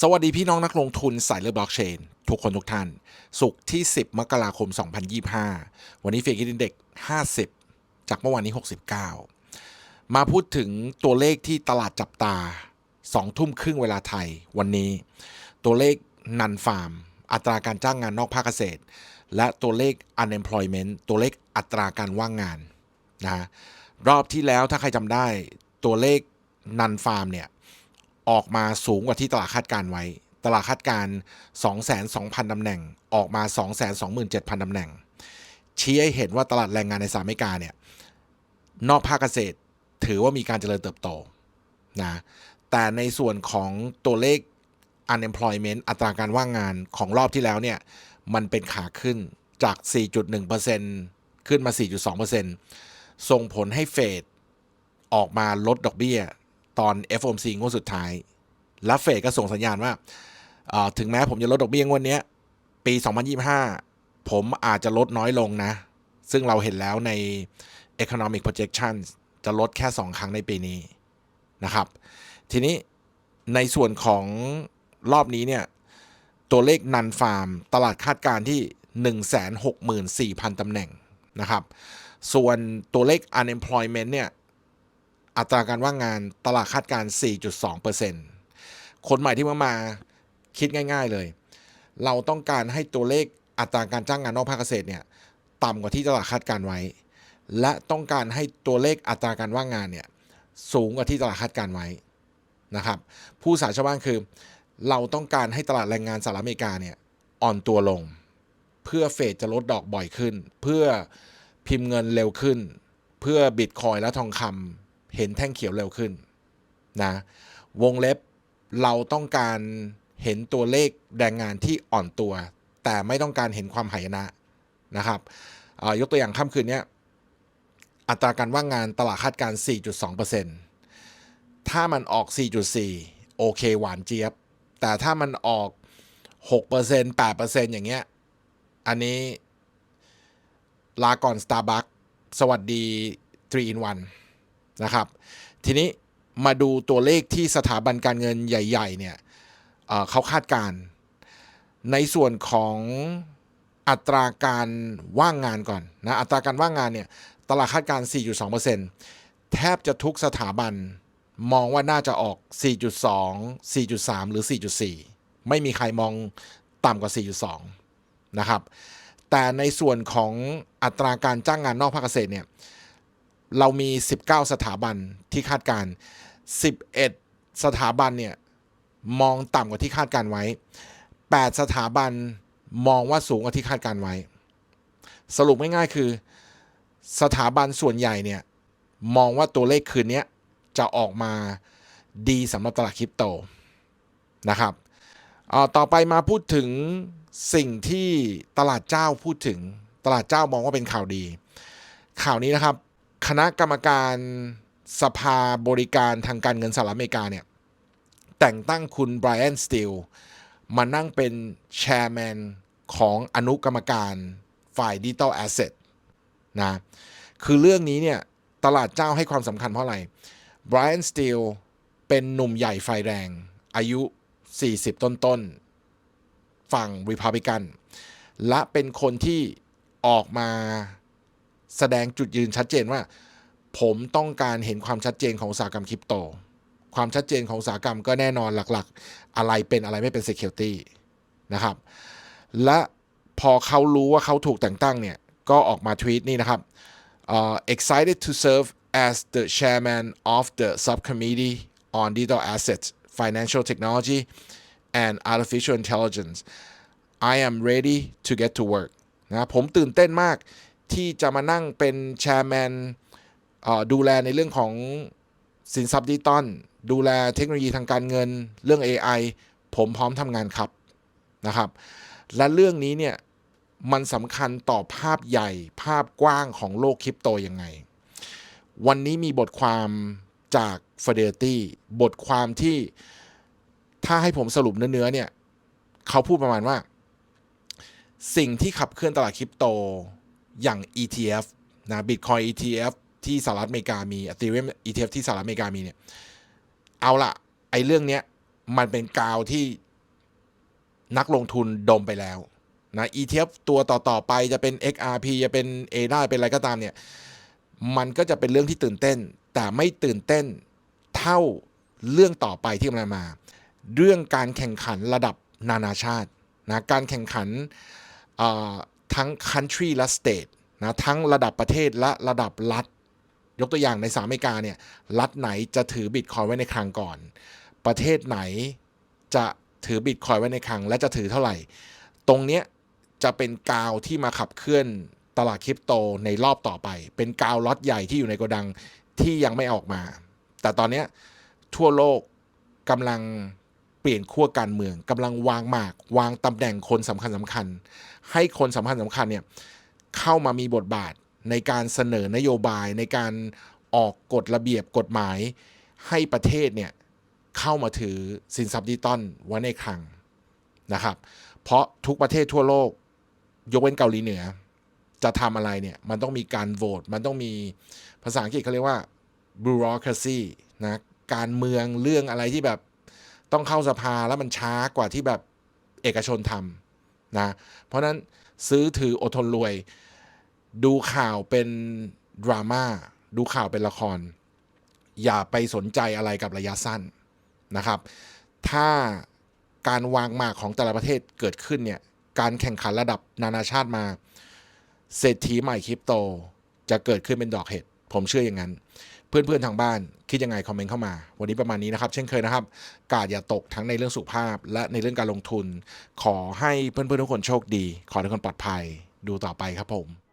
สวัสดีพี่น้องนักลงทุนสายเลือบล็อกเชน ทุกคนทุกท่าน สุขที่ 10 มกราคม 2025 วันนี้เฟกินเด็ก 50 จากเมื่อวานนี้ 69 มาพูดถึงตัวเลขที่ตลาดจับตา 2 ทุ่มครึ่งเวลาไทยวันนี้ ตัวเลขนันฟาร์ม อัตราการจ้างงานนอกภาคเกษตร และตัวเลข unemployment ตัวเลขอัตราการว่างงานนะรอบที่แล้วถ้าใครจำได้ตัวเลขนันฟาร์มเนี่ย ออกมาสูงกว่าที่ตลาดคาดการไว้ ตลาดคาดการ 22,000ตำแหน่ง ออกมา 227,000ตำแหน่ง ชี้ให้เห็นว่าตลาดแรงงานในสหรัฐอเมริกาเนี่ยนอกภาคเกษตรถือว่ามีการเจริญเติบโตนะแต่ในส่วนของตัวเลข unemployment อัตราการว่างงานของรอบที่แล้วเนี่ยมันเป็นขาขึ้นจาก 4.1%ขึ้นมา 4.2%ส่งผลให้เฟดออกมาลดดอกเบี้ย ตอน FOMC งวดสุดท้าย แล้วเฟดก็ส่งสัญญาณว่าถึงแม้ผมจะลดดอกเบี้ยงวดนี้ปี 2025 ผมอาจจะลดน้อยลงนะ ซึ่งเราเห็นแล้วใน economic projection จะลดแค่ 2 ครั้งในปีนี้นะครับ ทีนี้ในส่วนของรอบนี้เนี่ย ตัวเลขนันฟาร์ม ตลาดคาดการที่ 164,000 ตำแหน่งนะครับ ส่วนตัวเลข unemployment เนี่ย อัตราการว่างงานตลาดคาดการณ์4.2%คนใหม่ที่มามาคิดง่ายๆเลย เราต้องการให้ตัวเลขอัตราการจ้างงานนอกภาคเกษตรเนี่ยต่ำกว่าที่ตลาดคาดการไว้ และต้องการให้ตัวเลขอัตราการว่างงานเนี่ยสูงกว่าที่ตลาดคาดการไว้นะครับผู้สาชาวบ้านคือ เราต้องการให้ตลาดแรงงานสหรัฐอเมริกาเนี่ยอ่อนตัวลง เพื่อเฟดจะลดดอกบ่อยขึ้น เพื่อพิมพ์เงินเร็วขึ้น เพื่อบิตคอยและทองคำ เห็นแท่งเขียวเร็วขึ้นนะวงเล็บเราต้องการเห็นตัวเลขแรงงานที่อ่อนตัว แต่ไม่ต้องการเห็นความหายนะนะครับยกตัวอย่างค่ำคืนนี้อัตราการว่างงานตลาดคาดการณ์4.2%ถ้ามันออก 4.4 โอเคหวานเจี๊ยบ แต่ถ้ามันออก 6% 8%อย่างเงี้ย อันนี้ลาก่อน Starbucks สวัสดี 3 in 1 นะครับ ทีนี้มาดูตัวเลขที่สถาบันการเงินใหญ่ ๆ เนี่ยเขาคาดการณ์ในส่วนของอัตราการว่างงานก่อนนะอัตราการว่างงานเนี่ยตลาดคาดการณ์4.2%แทบจะทุกสถาบันมองว่าน่าจะออก 4.2 4.3 หรือ 4.4 ไม่มีใครมองต่ำกว่า 4.2 นะครับ แต่ในส่วนของอัตราการจ้างงานนอกภาคเกษตรเนี่ย เรามี 19 สถาบันที่คาดการ 11 สถาบันเนี่ยมองต่ำกว่าที่คาดการไว้ 8 สถาบันมองว่าสูงกว่าที่คาดการไว้ สรุปง่ายๆคือ สถาบันส่วนใหญ่เนี่ยมองว่าตัวเลขคืนนี้จะออกมาดีสำหรับตลาดคริปโตนะครับอ่อต่อไปมาพูดถึงสิ่งที่ตลาดเจ้าพูดถึงตลาดเจ้ามองว่าเป็นข่าวดี ข่าวนี้นะครับ คณะกรรมการสภาบริการทางการเงินสหรัฐอเมริกาเนี่ยแต่งตั้งคุณไบรอันสตีลมานั่งเป็นแชร์แมนของอนุกรรมการฝ่ายดิจิตอลแอสเซทนะคือเรื่องนี้เนี่ยตลาดเจ้าให้ความสำคัญเพราะอะไรไบรอันสตีลเป็นหนุ่มใหญ่ไฟแรง อายุ 40 ต้นๆฝั่งริพับลิกัน และเป็นคนที่ออกมา แสดงจุดยืนชัดเจนว่า ผมต้องการเห็นความชัดเจนของอุตสาหกรรมคริปโต ความชัดเจนของอุตสาหกรรมก็แน่นอนหลักๆ อะไรเป็นอะไรไม่เป็น Security นะครับ และพอเขารู้ว่าเขาถูกแต่งตั้งเนี่ย ก็ออกมาทวีตนี่นะครับ uh, excited to serve as the chairman of the subcommittee on digital assets, financial technology, and artificial intelligence. I am ready to get to work นะผมตื่นเต้นมาก ที่จะมานั่งเป็นแชร์แมนดูแลในเรื่องของสินทรัพย์ดิจิตอลดูแลเทคโนโลยีทางการเงิน เรื่อง AI ผมพร้อมทำงานครับนะครับ และเรื่องนี้เนี่ยมันสำคัญต่อภาพใหญ่ภาพกว้างของโลกคริปโตยังไง วันนี้มีบทความจาก Fidelity บทความที่ถ้าให้ผมสรุปเนื้อเนี่ยเขาพูดประมาณว่า สิ่งที่ขับเคลื่อนตลาดคริปโต อย่าง ETF นะ Bitcoin ETF ที่สหรัฐอเมริกามี Ethereum ETF ที่สหรัฐอเมริกามีเนี่ย เอาละไอ้เรื่องเนี้ยมันเป็นกาวที่นักลงทุนดมไปแล้วนะ ETF ตัวต่อ ๆ ไปจะเป็น XRP จะเป็น ADA เป็นอะไรก็ตามเนี่ย มันก็จะเป็นเรื่องที่ตื่นเต้น แต่ไม่ตื่นเต้นเท่าเรื่องต่อไปที่กำลังมา เรื่องการแข่งขันระดับนานาชาตินะการแข่งขันอ่อ ทั้ง country และ state นะทั้งระดับประเทศและระดับรัฐ ยกตัวอย่างในสหรัฐอเมริกาเนี่ยรัฐไหนจะถือบิตคอยไว้ในคลังก่อน ประเทศไหนจะถือบิตคอยไว้ในคลังและจะถือเท่าไหร่ ตรงเนี้ยจะเป็นกาวที่มาขับเคลื่อนตลาดคริปโตในรอบต่อไป เป็นกาวล็อตใหญ่ที่อยู่ในโกดังที่ยังไม่ออกมา แต่ตอนเนี้ยทั่วโลกกำลัง เปลี่ยนขั้วการเมืองกำลังวางหมาก วางตำแหน่งคนสำคัญสำคัญ ให้คนสำคัญสำคัญเนี่ยเข้ามามีบทบาทในการเสนอนโยบายในการออกกฎระเบียบกฎหมาย ให้ประเทศเนี่ยเข้ามาถือสินทรัพย์ดิจิตอลไว้ในคลังนะครับ เพราะทุกประเทศทั่วโลก ยกเว้นเกาหลีเหนือ จะทำอะไรเนี่ยมันต้องมีการโหวตมันต้องมีภาษาอังกฤษเขาเรียกว่า bureaucracy นะการเมืองเรื่องอะไรที่แบบ ต้องเข้าสภาแล้วมันช้ากว่าที่แบบเอกชนทำนะเพราะนั้นซื้อถืออดทนรวย ดูข่าวเป็นดราม่าดูข่าวเป็นละคร อย่าไปสนใจอะไรกับระยะสั้นนะครับ ถ้าการวางหมากของแต่ละประเทศเกิดขึ้นเนี่ยการแข่งขันระดับนานาชาติมา เศรษฐีใหม่คริปโตจะเกิดขึ้นเป็นดอกเห็ด ผมเชื่ออย่างนั้น เพื่อนๆทางบ้านคิดยังไงคอมเมนต์เข้ามา วันนี้ประมาณนี้นะครับ เช่นเคยนะครับ กาดอย่าตกทั้งในเรื่องสุขภาพ และในเรื่องการลงทุน ขอให้เพื่อนๆทุกคนโชคดี ขอให้ทุกคนปลอดภัย ดูต่อไปครับผม